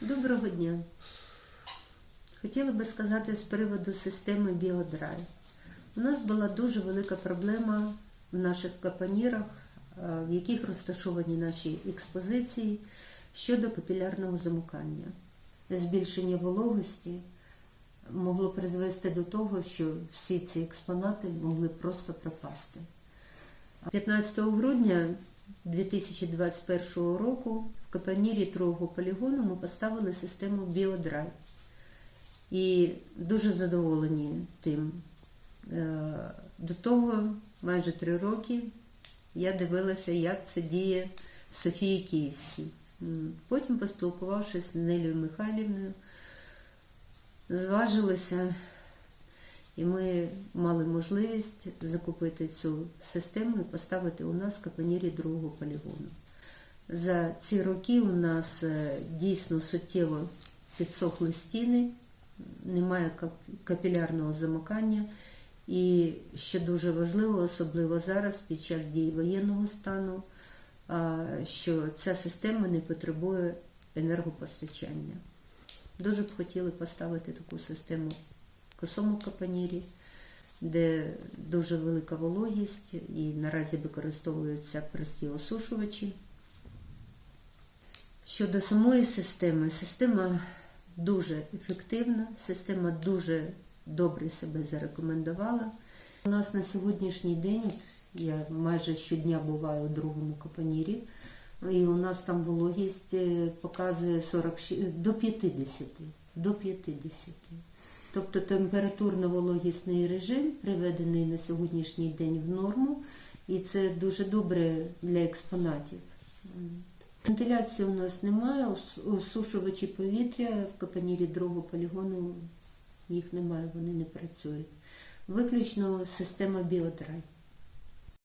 Доброго дня. Хотіла би сказати з приводу системи Біодрай. У нас була дуже велика проблема в наших капонірах, е, в яких розташовані наші експозиції щодо капілярного замукання. Збільшення вологості могло призвести до того, що всі ці експонати могли просто пропасти. 15 грудня 2021 року в капонірі другого полігону ми поставили систему Біодрай. І дуже задоволені тим. Е, До того майже три роки я дивилася, як це діє в Софії Київській. Потім, поспілкувавшись з Нелею Михайлівною, зважилися, і ми мали можливість закупити цю систему і поставити у нас в капонірі другого полігону. За ці роки у нас е, дійсно суттєво підсохли стіни, немає капілярного замикання. І що дуже важливо, особливо зараз, під час дії воєнного стану, що ця система не потребує енергопостачання. Дуже б хотіли поставити таку систему в косому капонірі, де дуже велика вологість і наразі використовуються прості осушувачі. Щодо самої системи, система дуже ефективна, система дуже добре себе зарекомендувала. У нас на сьогоднішній день я майже щодня буваю у другому капонірі, і у нас там вологість е, показує 46, до 50. До 50. Тобто температурно-вологісний режим приведений на сьогоднішній день в норму, і це дуже добре для експонатів. Вентиляції у нас немає, осушувачі повітря в капанірі другого полігону їх немає, вони не працюють. Виключно система біодрай.